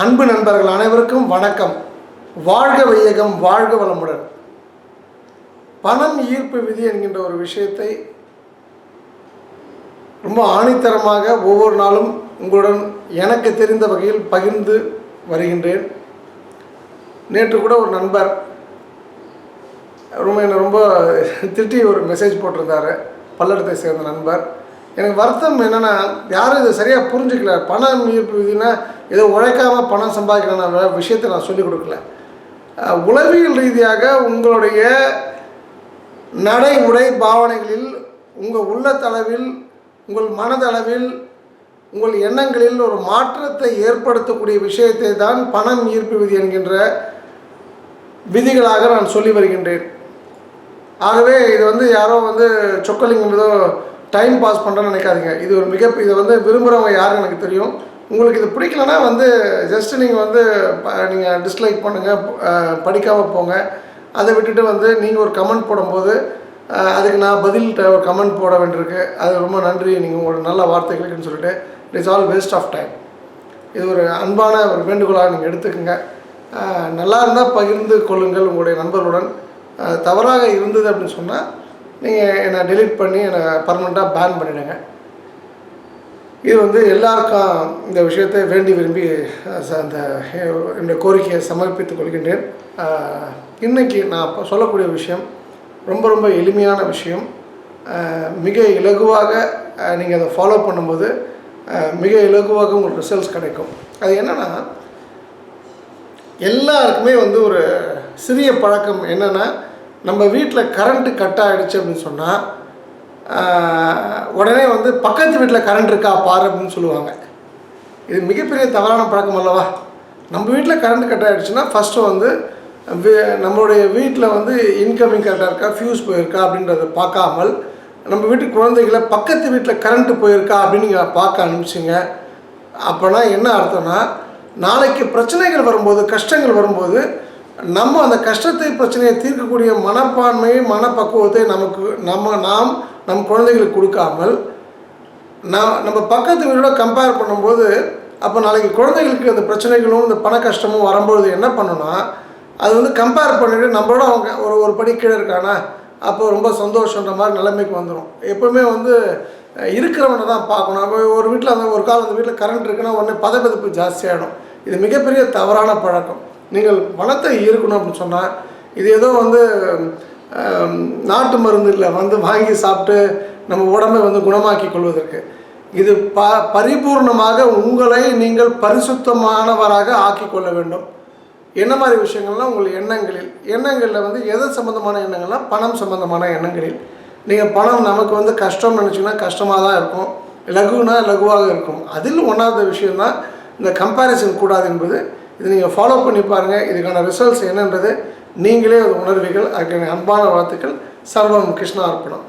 அன்பு நண்பர்கள் அனைவருக்கும் வணக்கம். வாழ்க வையகம் வாழ்க வளமுடன். பணம் ஈர்ப்பு விதி என்கின்ற ஒரு விஷயத்தை ரொம்ப ஆணித்தரமாக ஒவ்வொரு நாளும் உங்களுடன் எனக்கு தெரிந்த வகையில் பகிர்ந்து வருகின்றேன். நேற்று கூட ஒரு நண்பர் ரொம்ப என்னை ரொம்ப திட்டி ஒரு மெசேஜ் போட்டிருந்தாரு. பல்லடத்தை சேர்ந்த நண்பர். எனக்கு வருத்தம் என்னென்னா யாரும் இதை சரியாக புரிஞ்சுக்கல. பணம் ஈர்ப்பு விதினா ஏதோ உழைக்காமல் பணம் சம்பாதிக்கணும் விஷயத்தை நான் சொல்லிக் கொடுக்கல. உளவியல் ரீதியாக உங்களுடைய நடை உடை பாவனைகளில் உங்கள் உள்ளத்தளவில் உங்கள் மனதளவில் உங்கள் எண்ணங்களில் ஒரு மாற்றத்தை ஏற்படுத்தக்கூடிய விஷயத்தை தான் பணம் ஈர்ப்பு விதி என்கின்ற விதிகளாக நான் சொல்லி வருகின்றேன். ஆகவே இது வந்து யாரோ வந்து சொக்கலிங்கம் ஏதோ டைம் பாஸ் பண்ணுறேன்னு நினைக்காதீங்க. இது ஒரு மிக இதை வந்து விரும்புகிறவங்க யாருன்னு எனக்கு தெரியும். உங்களுக்கு இது பிடிக்கலன்னா வந்து ஜஸ்ட்டு நீங்கள் வந்து நீங்கள் டிஸ்லைக் பண்ணுங்கள் படிக்காமல் போங்க. அதை விட்டுட்டு வந்து நீங்கள் ஒரு கமெண்ட் போடும்போது அதுக்கு நான் பதில் ஒரு கமெண்ட் போட வேண்டியிருக்கு. அது ரொம்ப நன்றி. நீங்கள் உங்களோட நல்ல வார்த்தைகளுக்குன்னு சொல்லிட்டு it is all waste of time இது ஒரு அன்பான ஒரு வேண்டுகோளாக நீங்கள் எடுத்துக்கோங்க. நல்லா இருந்தால் பகிர்ந்து கொள்ளுங்கள் உங்களுடைய நண்பர்களுடன். தவறாக இருந்தது அப்படின்னு சொன்னால் நீங்கள் என்னை டெலீட் பண்ணி என்னை பர்மனெண்ட்டாக பேன் பண்ணிடுங்க. இது வந்து எல்லாருக்கும் இந்த விஷயத்தை வேண்டி விரும்பி ச- அந்த என்னுடைய கோரிக்கையை சமர்ப்பித்துக் கொள்கின்றேன். இன்றைக்கி இன்னைக்கு நான் இப்போ சொல்லக்கூடிய விஷயம் ரொம்ப ரொம்ப எளிமையான விஷயம். மிக இலகுவாக நீங்கள் அதை ஃபாலோ பண்ணும்போது மிக இலகுவாக உங்களுக்கு ரிசல்ட்ஸ் கிடைக்கும். அது என்னென்னா எல்லாருக்குமே வந்து ஒரு சிறிய பழக்கம் என்னென்னா நம்ம வீட்டில் கரண்ட்டு கட் ஆகிடுச்சு அப்படின்னு சொன்னால் உடனே வந்து பக்கத்து வீட்டில் கரண்ட் இருக்கா பாரு அப்படின்னு சொல்லுவாங்க. இது மிகப்பெரிய தவறான பழக்கம் அல்லவா? நம்ம வீட்டில் கரண்ட் கட் ஆகிடுச்சுன்னா ஃபஸ்ட்டு வந்து நம்மளுடைய வீட்டில் வந்து இன்கமிங் கரெக்டாக இருக்கா ஃபியூஸ் போயிருக்கா அப்படின்றத பார்க்காமல் நம்ம வீட்டு குழந்தைகளை பக்கத்து வீட்டில் கரண்ட்டு போயிருக்கா அப்படின்னு நீங்கள் பார்க்க அனுப்பிச்சிங்க அப்போனா என்ன அர்த்தம்னா நாளைக்கு பிரச்சனைகள் வரும்போது கஷ்டங்கள் வரும்போது நம்ம அந்த கஷ்டத்தை பிரச்சனையை தீர்க்கக்கூடிய மனப்பான்மை மனப்பக்குவத்தை நமக்கு நம்ம நாம் நம் குழந்தைகளுக்கு கொடுக்காமல் நான் நம்ம பக்கத்து வீடோட கம்பேர் பண்ணும்போது அப்போ நாளைக்கு குழந்தைகளுக்கு அந்த பிரச்சனைகளும் இந்த பண கஷ்டமும் வரும்பொழுது என்ன பண்ணுன்னா அது வந்து கம்பேர் பண்ணிவிட்டு நம்மளோட அவங்க ஒரு ஒரு படி கீழே இருக்கானா அப்போ ரொம்ப சந்தோஷன்ற மாதிரி நிலைமைக்கு வந்துடும் எப்போவுமே வந்து இருக்கிறவனை தான் பார்க்கணும். அப்போ ஒரு வீட்டில் அந்த ஒரு காலம் அந்த வீட்டில் கரண்ட் இருக்குன்னா உடனே பதப்பதிப்பு ஜாஸ்தியாகிடும் இது மிகப்பெரிய தவறான பழக்கம். நீங்கள் பணத்தை ஈர்க்கணும் அப்படின்னு சொன்னால் இது ஏதோ வந்து நாட்டு மருந்து இல்லை வந்து வாங்கி சாப்பிட்டு நம்ம உடம்பை வந்து குணமாக்கி கொள்வதற்கு. இது ப பரிபூர்ணமாக உங்களை நீங்கள் பரிசுத்தமானவராக ஆக்கி கொள்ள வேண்டும். என்ன மாதிரி விஷயங்கள்லாம் உங்கள் எண்ணங்களில். எண்ணங்களில் வந்து எது சம்மந்தமான எண்ணங்கள்லாம் பணம் சம்மந்தமான எண்ணங்களில். நீங்கள் பணம் நமக்கு வந்து கஷ்டம்னு நினச்சிங்கன்னா கஷ்டமாக தான் இருக்கும். லகுனா லகுவாக இருக்கும். அதில் ஒன்றாவது விஷயம்தான் இந்த கம்பேரிசன் கூடாது என்பது இது நீங்கள் ஃபாலோ பண்ணி பாருங்கள் இதுக்கான ரிசல்ட்ஸ் என்னன்றது நீங்களே அது உணர்வீர்கள். அதுக்கான அன்பான வாழ்த்துக்கள். சர்வம் கிருஷ்ணா அர்ப்பணம்